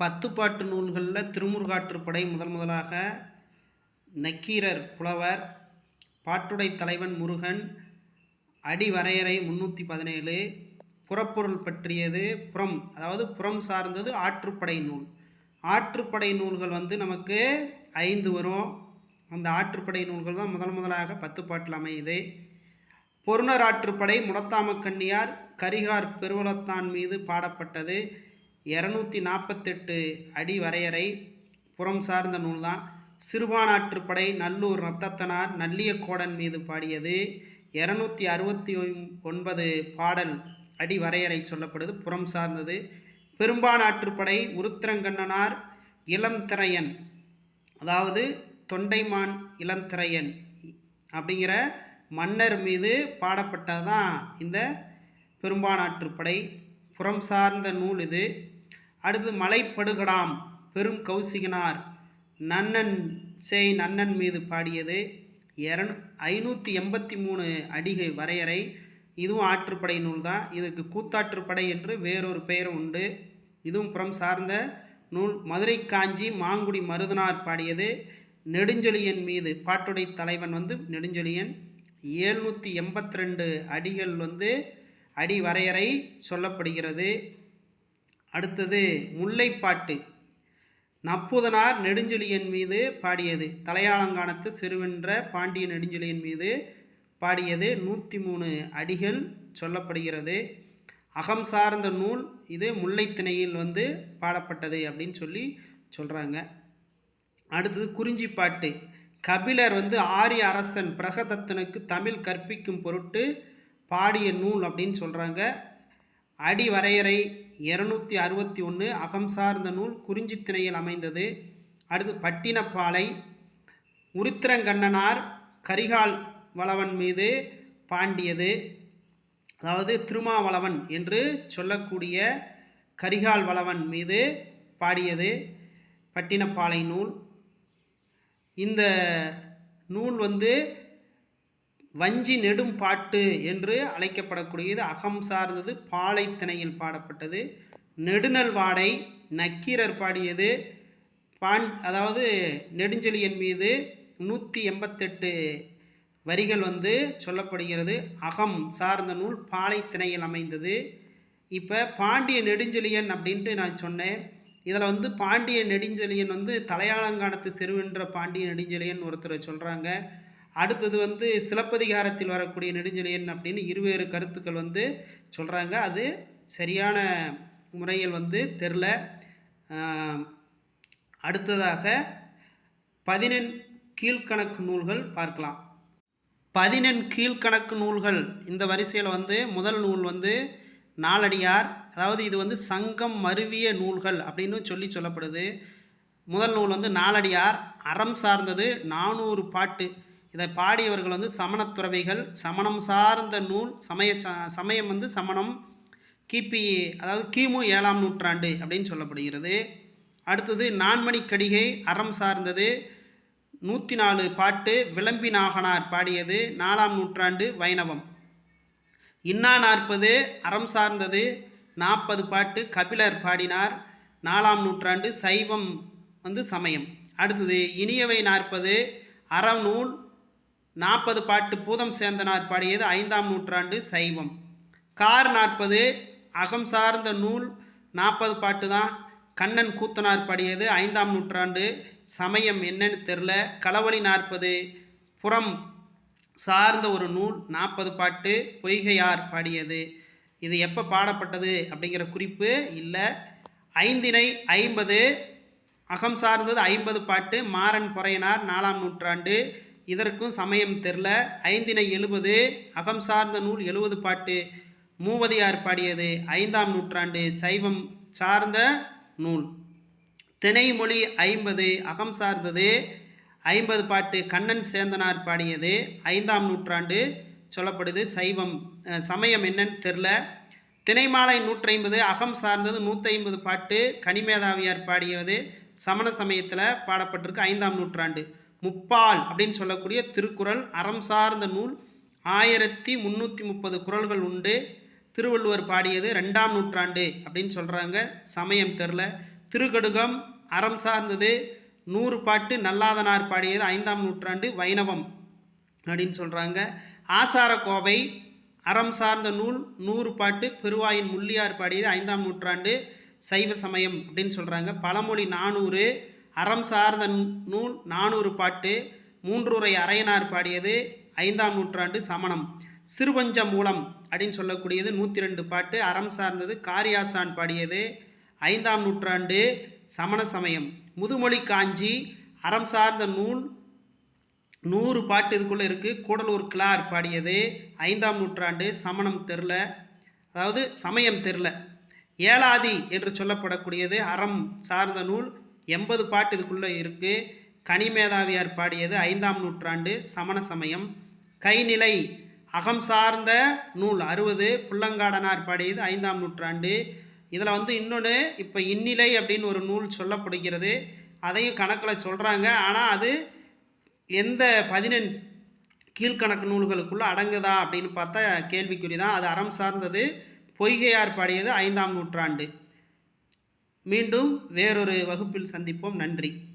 பத்து பாட்டு நூல்களில் திருமுருகாற்றுப்படை முதல் முதலாக நக்கீரர் புலவர் பாட்டுடை தலைவன் முருகன் அடிவரையறை முன்னூற்றி முந்நூற்றி பதினேழு புறப்பொருள் பற்றியது புறம் அதாவது புறம் சார்ந்தது ஆற்றுப்படை நூல். ஆற்றுப்படை நூல்கள் வந்து நமக்கு ஐந்து வரும். அந்த ஆற்றுப்படை நூல்கள் தான் முதல் முதலாக பத்து பாட்டில் அமையுது. பொருணர் ஆற்றுப்படை முடத்தாமக்கண்ணியார் கரிகார் பெருவளத்தான் மீது பாடப்பட்டது. இரநூத்தி நாற்பத்தெட்டு அடி வரையறை புறம் சார்ந்த நூல் தான் சிறுபானாற்றுப்படை நல்லூர் ரத்தத்தனார் நல்லியக்கோடன் மீது பாடியது. இரநூத்தி அறுபத்தி ஒன்பது பாடல் அடி வரையறை சொல்லப்படுது புறம் சார்ந்தது. பெரும்பானாற்றுப்படை உருத்திரங்கண்ணனார் இளம்திரையன் அதாவது தொண்டைமான் இளம்திரையன் அப்படிங்கிற மன்னர் மீது பாடப்பட்டது தான் இந்த பெரும்பானாற்றுப்படை. புறம் சார்ந்த நூல் இது. அடுத்து மலைப்படுகடாம். பெரும் கௌசிகனார். நன்னன் சேய் நன்னன் மீது பாடியது இரநூ ஐநூற்றி எண்பத்தி மூணு அடிகை வரையறை. இதுவும் ஆற்றுப்படை நூல் தான் இதுக்கு கூத்தாற்றுப்படை என்று வேறொரு பெயரும் உண்டு. இதுவும் புறம் சார்ந்த நூல். மதுரை காஞ்சி மாங்குடி மருதனார் பாடியது நெடுஞ்செழியன் மீது. பாட்டுடை தலைவன் வந்து நெடுஞ்செழியன். ஏழ்நூற்றி எண்பத்தி ரெண்டு அடிகள் வந்து அடி வரையறை சொல்லப்படுகிறது. அடுத்தது முல்லைப்பாட்டு. நப்புதனார் நெடுஞ்செழியன் மீது பாடியது. தலையாளங்கானத்து சிறுவென்ற பாண்டிய நெடுஞ்செழியன் மீது பாடியது நூற்றி மூணு அடிகள் சொல்லப்படுகிறது. அகம் சார்ந்த நூல் இது முல்லைத்திணையில் வந்து பாடப்பட்டது அப்படின்னு சொல்லி சொல்கிறாங்க அடுத்தது குறிஞ்சி பாட்டு கபிலர் வந்து ஆரிய அரசன் பிரகதத்தனுக்கு தமிழ் கற்பிக்கும் பொருட்டு பாடிய நூல் அப்படின்னு சொல்கிறாங்க அடி வரையறை இரநூத்தி அறுபத்தி ஒன்று அகம் சார்ந்த நூல் குறிஞ்சி திணையில் அமைந்தது. அடுத்து பட்டினப்பாலை உருத்திரங்கண்ணனார் கரிகால் வளவன் மீது பாண்டியது. அதாவது திருமாவளவன் என்று சொல்லக்கூடிய கரிகால் வளவன் மீது பாடியது பட்டினப்பாலை நூல். இந்த நூல் வந்து வஞ்சி நெடும் பாட்டு என்று அழைக்கப்படக்கூடியது அகம் சார்ந்தது பாலைத்திணையில் பாடப்பட்டது. நெடுநல் வாடை நக்கீரர் பாடியது. பாண் அதாவது நெடுஞ்செழியன் மீது நூற்றி எண்பத்தெட்டு வரிகள் வந்து சொல்லப்படுகிறது. அகம் சார்ந்த நூல் பாலைத்திணையில் அமைந்தது. இப்போ பாண்டிய நெடுஞ்செழியன் அப்படின்ட்டு நான் சொன்னேன். இதில் வந்து பாண்டிய நெடுஞ்செழியன் வந்து தலையாளங்கானத்து செருவென்ற பாண்டிய நெடுஞ்செழியன் ஒருத்தர் சொல்கிறாங்க அடுத்தது வந்து சிலப்பதிகாரத்தில் வரக்கூடிய நெடுஞ்செழியன் அப்படின்னு இருவேறு கருத்துக்கள் வந்து சொல்கிறாங்க அது சரியான முறையில் வந்து தெரில அடுத்ததாக பதினெண் கீழ்கணக்கு நூல்கள் பார்க்கலாம். பதினெண் கீழ்கணக்கு நூல்கள் இந்த வரிசையில் வந்து முதல் நூல் வந்து நாலடியார் அதாவது இது வந்து சங்கம் மருவிய நூல்கள் அப்படின்னு சொல்லி சொல்லப்படுது. முதல் நூல் வந்து நாலடியார் அறம் சார்ந்தது நானூறு பாட்டு. இதை பாடியவர்கள் வந்து சமணத்துறவிகள் சமணம் சார்ந்த நூல் சமய சமயம் வந்து சமணம் கிபி அதாவது கிமு ஏழாம் நூற்றாண்டு அப்படின்னு சொல்லப்படுகிறது. அடுத்தது நான்மணி கடிகை அறம் சார்ந்தது நூற்றி நாலு பாட்டு விளம்பி நாகனார் பாடியது நாலாம் நூற்றாண்டு வைணவம். இன்னா நாற்பது அறம் சார்ந்தது நாற்பது பாட்டு கபிலர் பாடினார் நாலாம் நூற்றாண்டு சைவம் வந்து சமயம். அடுத்தது இனியவை நாற்பது அறம் நூல் நாற்பது பாட்டு பூதம் சேந்தனார் பாடியது ஐந்தாம் நூற்றாண்டு சைவம். கார் நாற்பது அகம் சார்ந்த நூல் நாற்பது பாட்டு தான் கண்ணன் கூத்தனார் பாடியது ஐந்தாம் நூற்றாண்டு சமயம் என்னன்னு தெரில களவழி நாற்பது புறம் சார்ந்த ஒரு நூல் நாற்பது பாட்டு பொய்கையார் பாடியது. இது எப்போ பாடப்பட்டது அப்படிங்கிற குறிப்பு இல்லை. ஐந்தினை ஐம்பது அகம் சார்ந்தது ஐம்பது பாட்டு மாறன் பொறையனார் நாலாம் நூற்றாண்டு இதற்கும் சமயம் தெரில. ஐந்தினை எழுபது அகம் சார்ந்த நூல் எழுபது பாட்டு. மூவதியார் பாடியது ஐந்தாம் நூற்றாண்டு சைவம் சார்ந்த நூல். திணைமொழி ஐம்பது அகம் சார்ந்தது ஐம்பது பாட்டு கண்ணன் சேந்தனார் பாடியது ஐந்தாம் நூற்றாண்டு சொல்லப்படுது சைவம். சமயம் என்னன்னு தெரில. திணைமாலை நூற்றி ஐம்பது அகம் சார்ந்தது நூற்றி ஐம்பது பாட்டு கனிமேதாவியார் பாடியது சமண சமயத்தில் பாடப்பட்டிருக்கு ஐந்தாம் நூற்றாண்டு. முப்பால் அப்படின்னு சொல்லக்கூடிய திருக்குறள் அறம் சார்ந்த நூல். ஆயிரத்தி முந்நூற்றி முப்பது குறள்கள் உண்டு. திருவள்ளுவர் பாடியது ரெண்டாம் நூற்றாண்டு அப்படின்னு சொல்கிறாங்க சமயம் தெரில திருக்கடுகம் அறம் சார்ந்தது. நூறு பாட்டு நல்லாதனார் பாடியது ஐந்தாம் நூற்றாண்டு வைணவம் அப்படின்னு சொல்கிறாங்க ஆசாரக்கோவை அறம் சார்ந்த நூல். நூறு பாட்டு பெருவாயின் முள்ளியார் பாடியது ஐந்தாம் நூற்றாண்டு. சைவ சமயம் அப்படின்னு சொல்கிறாங்க பழமொழி நானூறு. அறம் சார்ந்த நூல் நானூறு பாட்டு மூன்றுரை அரையனார் பாடியது ஐந்தாம் நூற்றாண்டு சமணம். சிறுபஞ்ச மூலம் அப்படின்னு சொல்லக்கூடியது நூற்றி ரெண்டு பாட்டு அறம் சார்ந்தது காரியாசான் பாடியது ஐந்தாம் நூற்றாண்டு சமண சமயம். முதுமொழி காஞ்சி அறம் சார்ந்த நூல் நூறு பாட்டு இதுக்குள்ளே இருக்குது கூடலூர் கிளார் பாடியது ஐந்தாம் நூற்றாண்டு சமணம் தெரில அதாவது சமயம் தெரில. ஏலாதி என்று சொல்லப்படக்கூடியது அறம் சார்ந்த நூல் எண்பது பாட்டு இதுக்குள்ளே இருக்குது கனிமேதாவியார் பாடியது ஐந்தாம் நூற்றாண்டு சமண சமயம். கைநிலை அகம் சார்ந்த நூல் அறுபது. புல்லங்காடனார் பாடியது ஐந்தாம் நூற்றாண்டு. இதில் வந்து இன்னொன்று இப்போ இந்நிலை அப்படின்னு ஒரு நூல் சொல்லப்படுகிறது. அதையும் கணக்கில் சொல்கிறாங்க ஆனால் அது எந்த பதினெண் கீழ்கணக்கு நூல்களுக்குள்ளே அடங்குதா அப்படின்னு பார்த்தா கேள்விக்குறி தான் அது அறம் சார்ந்தது. பொய்கையார் பாடியது ஐந்தாம் நூற்றாண்டு. மீண்டும் வேறொரு வகுப்பில் சந்திப்போம். நன்றி.